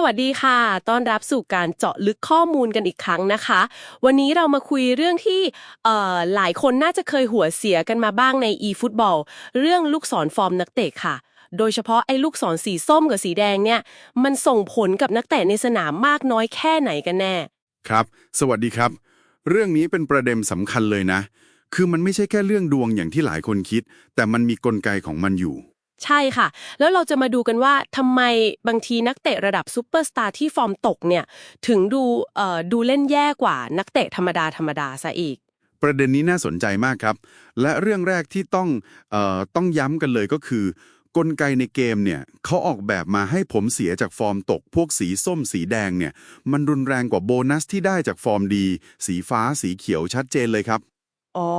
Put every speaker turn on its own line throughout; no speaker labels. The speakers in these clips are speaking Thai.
สวัสดีค่ะ ต้อนรับสู่การเจาะลึกข้อมูลกันอีกครั้งนะคะ วันนี้เรามาคุยเรื่องที่เอ่อหลายคนน่าจะเคยหัวเสียกันมาบ้างใน e-football เรื่องลูกศรฟอร์มนักเตะค่ะ โดยเฉพาะไอ้ลูกศรสีส้มกับสีแดงเนี่ย มันส่งผลกับนักเตะในสนามมากน้อยแค่ไหนกันแน่
ครับ สวัสดีครับ เรื่องนี้เป็นประเด็นสำคัญเลยนะ คือมันไม่ใช่แค่เรื่องดวงอย่างที่หลายคนคิด แต่มันมีกลไกของมันอยู่
ใช่ค่ะ แล้วเราจะมาดูกันว่าทำไมบางทีนักเตะระดับซูเปอร์สตาร์ที่ฟอร์มตกเนี่ยถึงดูเอ่อดูเล่นแย่กว่านักเตะธรรมดาธรรมดาซะอีก
ประเด็นนี้น่าสนใจมากครับ และเรื่องแรกที่ต้องเอ่อต้องย้ำกันเลยก็คือ กลไกในเกมเนี่ยเขาออกแบบมาให้ผมเสียจากฟอร์มตก พวกสีส้มสีแดงเนี่ย มันรุนแรงกว่าโบนัสที่ได้จากฟอร์มดี สีฟ้าสีเขียวชัดเจนเลยครับ
อ๋อ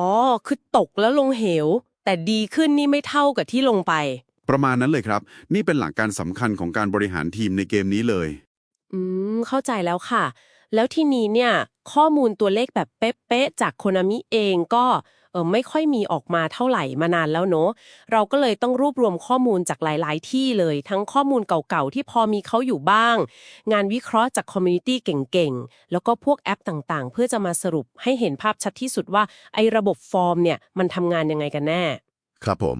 คือตกแล้วลงเหว แต่ดีขึ้นนี่ไม่เท่ากับที่ลงไป
ประมาณนั้นเลยครับ นี่เป็นหลักการสำคัญของการบริหารทีมในเกมนี้เลย
อืม เข้าใจแล้วค่ะ แล้วทีนี้เนี่ย ข้อมูลตัวเลขแบบเป๊ะๆจากโคนามิเองก็เออไม่ค่อยมีออกมาเท่าไหร่มานานแล้วเนอะเราก็เลยต้องรวบรวมข้อมูลจากหลาย ๆ ที่เลย ทั้งข้อมูลเก่าๆ ที่พอมีเขาอยู่บ้าง งานวิเคราะห์จากคอมมูนิตี้เก่งๆ แล้วก็พวกแอปต่างๆ เพื่อจะมาสรุปให้เห็นภาพชัดที่สุดว่า ไอ้ระบบฟอร์มเนี่ยมันทำงานยังไงกันแน่
ครับผม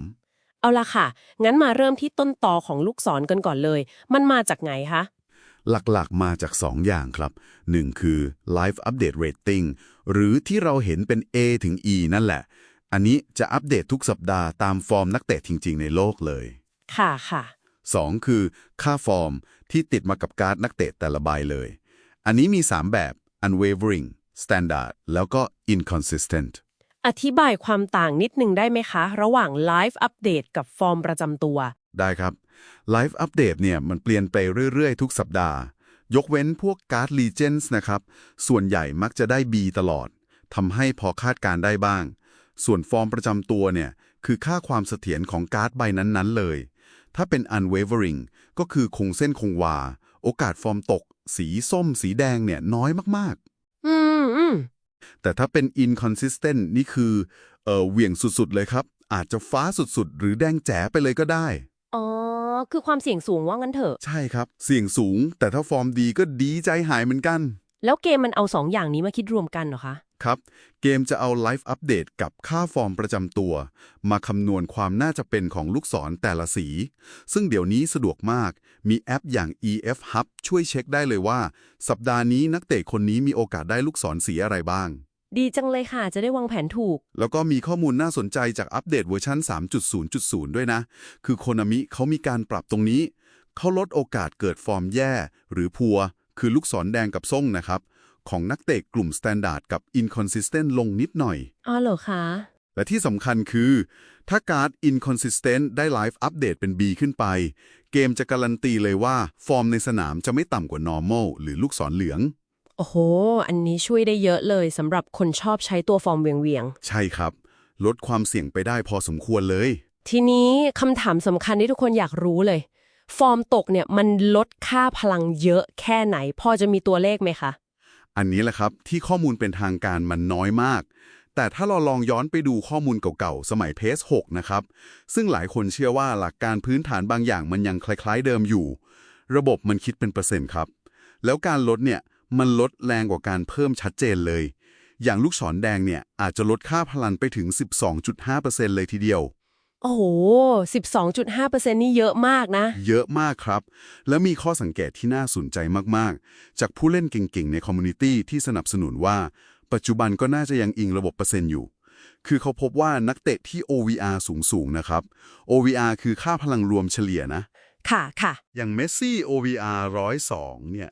เอาละค่ะ งั้นมาเริ่มที่ต้นตอของลูกศรกันก่อนเลย มันมาจากไงคะ
หลักๆ มาจาก 2 อย่างครับ 1 คือ Live Update Rating หรือที่เราเห็นเป็น A ถึง E นั่นแหละ อันนี้จะอัปเดตทุกสัปดาห์ตามฟอร์มนักเตะจริง ๆ ในโลกเลย
ค่ะค่ะ
2 คือ ค่าฟอร์มที่ติดมากับการ์ดนักเตะแต่ละใบเลย อันนี้มี 3 แบบ Unwavering Standard แล้วก็ Inconsistent
อธิบายความต่างนิดนึงได้ไหมคะ ระหว่างไลฟ์อัปเดตกับฟอร์มประจำตัว
ได้ครับ Live Update เนี่ยมันเปลี่ยนไปเรื่อยๆ ทุกสัปดาห์ ยกเว้นพวกการ์ด Legends นะครับ ส่วนใหญ่มักจะได้ B ตลอดทำให้พอคาดการได้บ้าง ส่วนฟอร์มประจำตัวเนี่ยคือค่าความเสถียรของการ์ดใบนั้นๆเลย ถ้าเป็น Unwavering ก็คือคงเส้นคงวา โอกาสฟอร์มตก สีส้ม สีแดงเนี่ยน้อยมาก
มอืม
ๆ แต่ถ้าเป็น Inconsistent นี่คือเออเหวี่ยงสุดๆเลยครับ อาจจะฟ้าสุดๆ หรือแดงแจ๋ไปเลยก็ได้
อ๋อ คือความเสี่ยงสูงว่างั้นเถอะ
ใช่ครับ เสี่ยงสูง แต่ถ้าฟอร์มดีก็ดีใจหายเหมือนกัน
แล้วเกมมันเอาสองอย่างนี้มาคิดรวมกันเหรอคะ
ครับ เกมจะเอาไลฟ์อัปเดตกับค่าฟอร์มประจำตัว มาคำนวณความน่าจะเป็นของลูกศรแต่ละสี ซึ่งเดี๋ยวนี้สะดวกมาก มีแอปอย่าง EF Hub ช่วยเช็คได้เลยว่า สัปดาห์นี้นักเตะคนนี้มีโอกาสได้ลูกศรสีอะไรบ้าง
ดีจังเลยค่ะ จะได้วางแผนถูก
แล้วก็มีข้อมูลน่าสนใจจากอัปเดตเวอร์ชัน3.0.0 ด้วยนะ คือโคนามิเขามีการปรับตรงนี้ เขาลดโอกาสเกิดฟอร์มแย่ หรือพัว คือลูกศรแดงกับส้มนะครับ ของนักเตะกลุ่ม Standard กับ Inconsistent ลงนิดหน่อย
อ๋อเหรอคะ
และที่สำคัญคือ ถ้าการ์ด Inconsistent ได้ไลฟ์อัปเดตเป็น B ขึ้นไป เกมจะการันตีเลยว่า ฟอร์มในสนามจะไม่ต่ำกว่า normal หรือลูกศรเหลือง
โอ้โห อันนี้ช่วยได้เยอะเลยสำหรับคนชอบใช้ตัวฟอร์มเวียง
ใช่ครับ ลดความเสี่ยงไปได้พอสมควรเลย
ๆ ทีนี้คำถามสำคัญที่ทุกคนอยากรู้เลย ฟอร์มตกเนี่ยมันลดค่าพลังเยอะแค่ไหน พอจะมีตัวเลขไหมคะ
อันนี้แหละครับที่ข้อมูลเป็นทางการมันน้อยมาก แต่ถ้าเราลองย้อนไปดูข้อมูลเก่าๆ สมัยเพส6นะครับ ซึ่งหลายคนเชื่อว่าหลักการพื้นฐานบางอย่างมันยังคล้ายๆเดิมอยู่ ระบบมันคิดเป็นเปอร์เซ็นต์ครับ แล้วการลดเนี่ยมันลดแรงกว่าการเพิ่มชัดเจนเลย อย่างลูกศรแดงเนี่ยอาจจะลดค่าพลังไปถึง 12.5%เลยทีเดียว
โอ้โห 12.5%นี่เยอะมากนะ
เยอะมากครับ แล้วมีข้อสังเกตที่น่าสนใจมาก ๆ จากผู้เล่นเก่ง ๆ ในคอมมูนิตี้ที่สนับสนุนว่า ปัจจุบันก็น่าจะยังอิงระบบเปอร์เซ็นต์อยู่ คือเขาพบว่านักเตะที่ OVR สูง ๆ นะครับ OVR คือค่าพลังรวมเฉลี่ยนะ
ค่ะค่ะ
อย่างเมสซี่ OVR 102 เนี่ย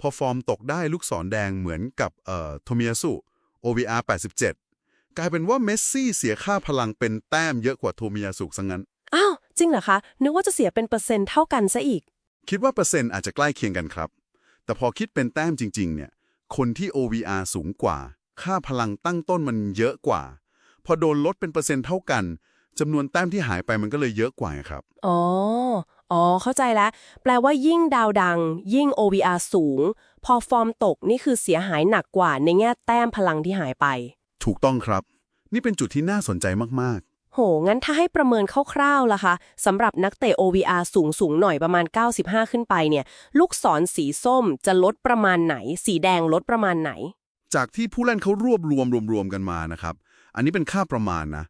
พอฟอร์มตกได้ลูกศรแดงเหมือนกับเอ่อโทมิยาสุ OVR 87ก ลายเป็นว่าเมสซี่เสียค่าพลังเป็นแต้มเยอะกว่าโทมิยาสุซะงั้น
อ้าว จริงเหรอคะ นึกว่าจะเสียเป็นเปอร์เซ็นต์เท่ากันซะอีก
คิดว่าเปอร์เซ็นต์อาจจะใกล้เคียงกันครับ แต่พอคิดเป็นแต้มจริง ๆ เนี่ย คนที่ OVR สูงกว่า ค่าพลังตั้งต้นมันเยอะกว่า พอโดนลดเป็นเปอร์เซ็นต์เท่ากันจำนวนแต้มที่หายไปมันก็เลยเยอะกว่าไงครับ
อ๋อ อ๋อ เข้าใจแล้ว แปลว่ายิ่งดาวดัง ยิ่ง OVR สูง พอฟอร์มตกนี่คือเสียหายหนักกว่าในแง่แต้มพลังที่หายไป
ถูกต้องครับ นี่เป็นจุดที่น่าสนใจมาก
โห งั้นถ้าให้ประเมินคร่าวๆล่ะคะสำหรับนักเตะ OVR สูงสูงๆหน่อยประมาณ 95 ขึ้นไปเนี่ย ลูกศรสีส้มจะลดประมาณไหน สีแดงลดประมาณไหน
จากที่ผู้เล่นเขารวบรวมรวมๆกันมานะครับ อันนี้เป็นค่าประมาณนะ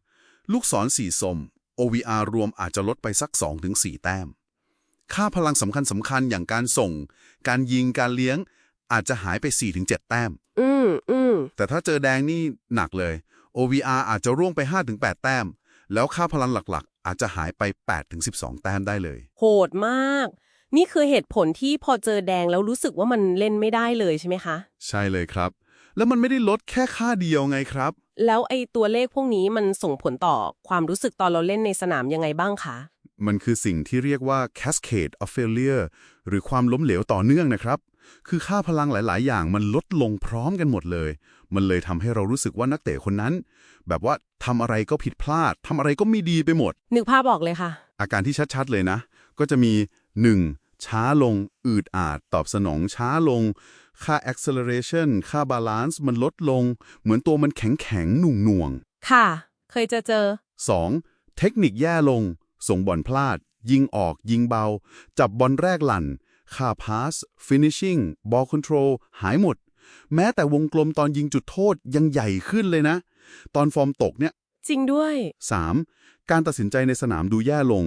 ลูกศรสีส้ม OVR รวมอาจจะลดไปสัก 2-4 แต้ม ค่าพลังสำคัญสำคัญๆอย่างการส่ง การยิงการเลี้ยง อาจจะหายไป 4-7 แต้ม
อืมอืม
แต่ถ้าเจอแดงนี่หนักเลย OVR อาจจะร่วงไป 5-8 แต้ม แล้วค่าพลังหลักๆ อาจจะหายไป 8-12 แต้มได้เลย
โหดมาก นี่คือเหตุผลที่พอเจอแดงแล้วรู้สึกว่ามันเล่นไม่ได้เลยใช่ไหมคะ
ใช่เลยครับ แล้วมันไม่ได้ลดแค่ค่าเดียวไงครับ
แล้วไอ้ตัวเลขพวกนี้มันส่งผลต่อความรู้สึกตอนเราเล่นในสนามยังไงบ้างคะ
มันคือสิ่งที่เรียกว่า cascade of failure หรือความล้มเหลวต่อเนื่องนะครับ คือค่าพลังหลาย ๆ อย่างมันลดลงพร้อมกันหมดเลย มันเลยทำให้เรารู้สึกว่านักเตะคนนั้น แบบว่าทำอะไรก็ผิดพลาดทำอะไรก็ไม่ดีไปหมด
นึกภาพออกเลยค่ะ
อาการที่ชัด ๆ เลยนะ ก็จะมี 1. ช้าลง อืดอาด ตอบสนองช้าลง ค่า acceleration ค่า balance มันลดลง เหมือนตัวมันแข็งๆหน่วง
ค่ะ เคยจะเจอ
ๆ 2. เทคนิคแย่ลง ส่งบอลพลาด ยิงออกยิงเบา จับบอลแรกหลั่น ค่า pass finishing ball control หายหมด แม้แต่วงกลมตอนยิงจุดโทษยังใหญ่ขึ้นเลยนะ ตอนฟอร์มตกเนี่ย
จริงด้วย
3. การตัดสินใจในสนามดูแย่ลง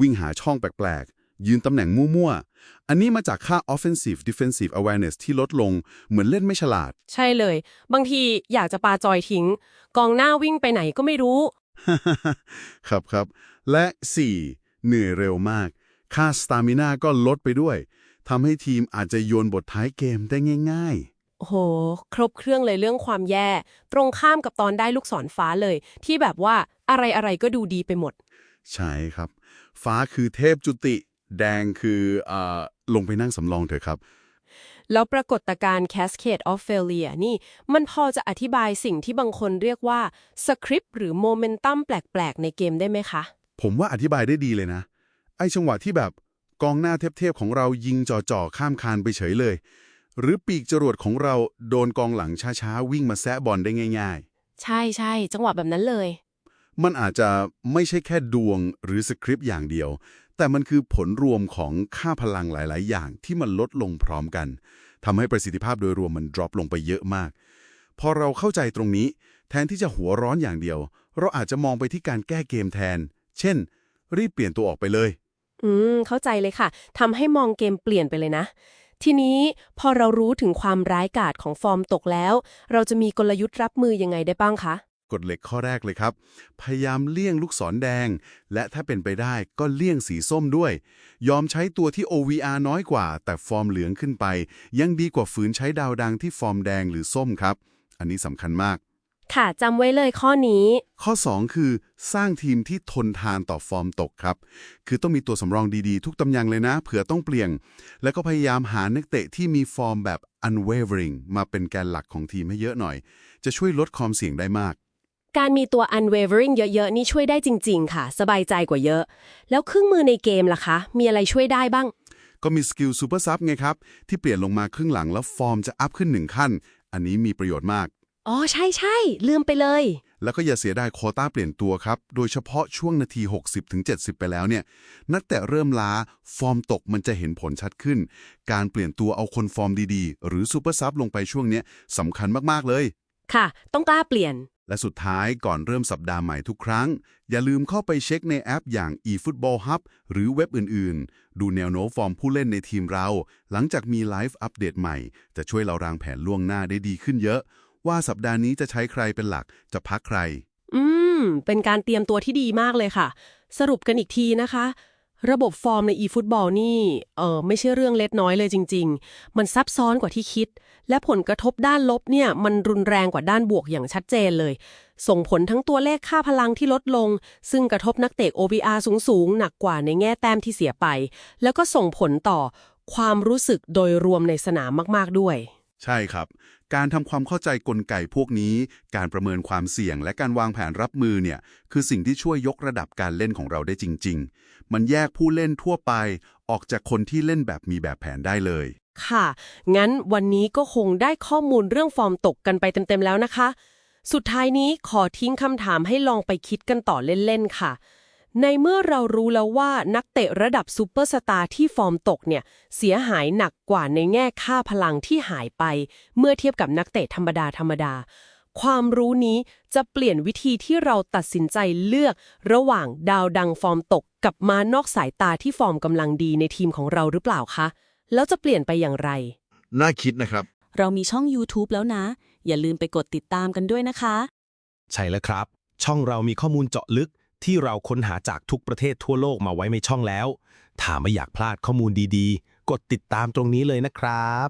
วิ่งหาช่องแปลกๆ ยืนตำแหน่งมั่วๆ อันนี้มาจากค่า offensive defensive awareness ที่ลดลงเหมือนเล่นไม่ฉลาด
ใช่เลย บางทีอยากจะปาจอยทิ้ง กองหน้าวิ่งไปไหนก็ไม่รู้
ครับครับ และ 4. เหนื่อยเร็วมาก ค่า stamina ก็ลดไปด้วย ทำให้ทีมอาจจะโยนบทท้ายเกมได้ง่าย
โอ้โห ครบเครื่องเลยเรื่องความแย่ ตรงข้ามกับตอนได้ลูกศรฟ้าเลย ที่แบบว่าอะไรอะไรๆก็ดูดีไปหมด
ๆใช่ครับ ฟ้าคือเทพจุติ แดงคืออ่าลงไปนั่งสำรองเถอะครับ
แล้วปรากฏการณ์ Cascade of Failure นี่ มันพอจะอธิบายสิ่งที่บางคนเรียกว่าสคริปต์หรือโมเมนตัมแปลก ๆ ในเกมได้ไหมคะ
ผมว่าอธิบายได้ดีเลยนะ ไอ้จังหวะที่แบบ กองหน้าเทพๆของเรายิงจ่อๆข้ามคานไปเฉยเลย หรือปีกจรวดของเราโดนกองหลังช้าๆ วิ่งมาแซะบอลได้ง่าย
ใช่ใช่จังหวะแบบนั้นเลย
ๆ มันอาจจะไม่ใช่แค่ดวงหรือสคริปต์อย่างเดียว แต่มันคือผลรวมของค่าพลังหลาย ๆ อย่างที่มันลดลงพร้อมกันทำให้ประสิทธิภาพโดยรวมมันดรอปลงไปเยอะมาก พอเราเข้าใจตรงนี้ แทนที่จะหัวร้อนอย่างเดียว เราอาจจะมองไปที่การแก้เกมแทน เช่น รีบเปลี่ยนตัวออกไปเลย
อืม เข้าใจเลยค่ะ ทำให้มองเกมเปลี่ยนไปเลยนะ ทีนี้พอเรารู้ถึงความร้ายกาจของฟอร์มตกแล้ว เราจะมีกลยุทธ์รับมือยังไงได้บ้างคะ
กฎเหล็กข้อแรกเลยครับ พยายามเลี่ยงลูกศรแดง และถ้าเป็นไปได้ก็เลี่ยงสีส้มด้วย ยอมใช้ตัวที่ OVR น้อยกว่า แต่ฟอร์มเหลืองขึ้นไป ยังดีกว่าฝืนใช้ดาวดังที่ฟอร์มแดงหรือส้มครับ อันนี้สำคัญมาก
ค่ะจำไว้เลยข้อนี้
ข้อ 2 คือสร้างทีมที่ทนทานต่อฟอร์มตกครับ คือต้องมีตัวสำรองดีๆ ทุกตำแหน่งเลยนะ เผื่อต้องเปลี่ยน แล้วก็พยายามหานักเตะที่มีฟอร์มแบบ unwavering มาเป็นแกนหลักของทีมให้เยอะหน่อย จะช่วยลดความเสี่ยงได้มาก
การมีตัว unwavering เยอะๆ นี่ช่วยได้จริง ๆ ค่ะ สบายใจกว่าเยอะ แล้วเครื่องมือในเกมล่ะคะ มีอะไรช่วยได้บ้าง
ก็มีสกิลซูเปอร์ซับไงครับที่เปลี่ยนลงมาครึ่งหลังแล้วฟอร์มจะอัพขึ้นหนึ่งขั้น อันนี้มีประโยชน์มาก
อ๋อ ใช่ใช่ลืมไปเลย
แล้วก็อย่าเสียดายโควต้าเปลี่ยนตัวครับ โดยเฉพาะช่วงนาที 60-70ไปแล้วเนี่ย นักแต่เริ่มล้า ฟอร์มตกมันจะเห็นผลชัดขึ้น การเปลี่ยนตัวเอาคนฟอร์มดีๆ หรือซูเปอร์ซับลงไปช่วงเนี้ยสำคัญมากๆเลย
ค่ะ ต้องกล้าเปลี่ยน
และสุดท้ายก่อนเริ่มสัปดาห์ใหม่ทุกครั้ง อย่าลืมเข้าไปเช็คในแอปอย่าง eFootball Hub หรือเว็บอื่นๆ ดูแนวโน้มฟอร์มผู้เล่นในทีมเรา หลังจากมีไลฟ์อัปเดตใหม่ จะช่วยเรารางแผนล่วงหน้าได้ดีขึ้นเยอะ ว่าสัปดาห์นี้จะใช้ใครเป็นหลักจะพักใคร
อืม เป็นการเตรียมตัวที่ดีมากเลยค่ะ สรุปกันอีกทีนะคะ ระบบฟอร์มใน eFootball นี่เออไม่ใช่เรื่องเล็กน้อยเลยจริง ๆ มันซับซ้อนกว่าที่คิด และผลกระทบด้านลบเนี่ยมันรุนแรงกว่าด้านบวกอย่างชัดเจนเลย ส่งผลทั้งตัวเลขค่าพลังที่ลดลง ซึ่งกระทบนักเตะ OVR สูงๆ หนักกว่าในแง่แต้มที่เสียไป แล้วก็ส่งผลต่อความรู้สึกโดยรวมในสนามมาก ๆ ด้วย
ใช่ครับ การทำความเข้าใจกลไกพวกนี้ การประเมินความเสี่ยงและการวางแผนรับมือเนี่ยคือสิ่งที่ช่วยยกระดับการเล่นของเราได้จริง ๆ มันแยกผู้เล่นทั่วไป ออกจากคนที่เล่นแบบมีแบบแผนได้เลย
ค่ะ งั้นวันนี้ก็คงได้ข้อมูลเรื่องฟอร์มตกกันไปเต็มๆแล้วนะคะ สุดท้ายนี้ขอทิ้งคำถามให้ลองไปคิดกันต่อเล่นๆค่ะ ในเมื่อเรารู้แล้วว่านักเตะระดับซูเปอร์สตาร์ที่ฟอร์มตกเนี่ย เสียหายหนักกว่าในแง่ค่าพลังที่หายไป เมื่อเทียบกับนักเตะธรรมดาธรรมดา ความรู้นี้จะเปลี่ยนวิธีที่เราตัดสินใจเลือก ระหว่างดาวดังฟอร์มตกกับมานอกสายตาที่ฟอร์มกำลังดีในทีมของเราหรือเปล่าคะ แล้วจะเปลี่ยนไปอย่างไร
น่าคิดนะครับ
เรามีช่อง YouTube แล้วนะ อย่าลืมไปกดติดตามกันด้วยนะคะ
ใช่แล้วครับ ช่องเรามีข้อมูลเจาะลึก ที่เราค้นหาจากทุกประเทศทั่วโลกมาไว้ในช่องแล้ว ถ้าไม่อยากพลาดข้อมูลดีๆ กดติดตามตรงนี้เลยนะครับ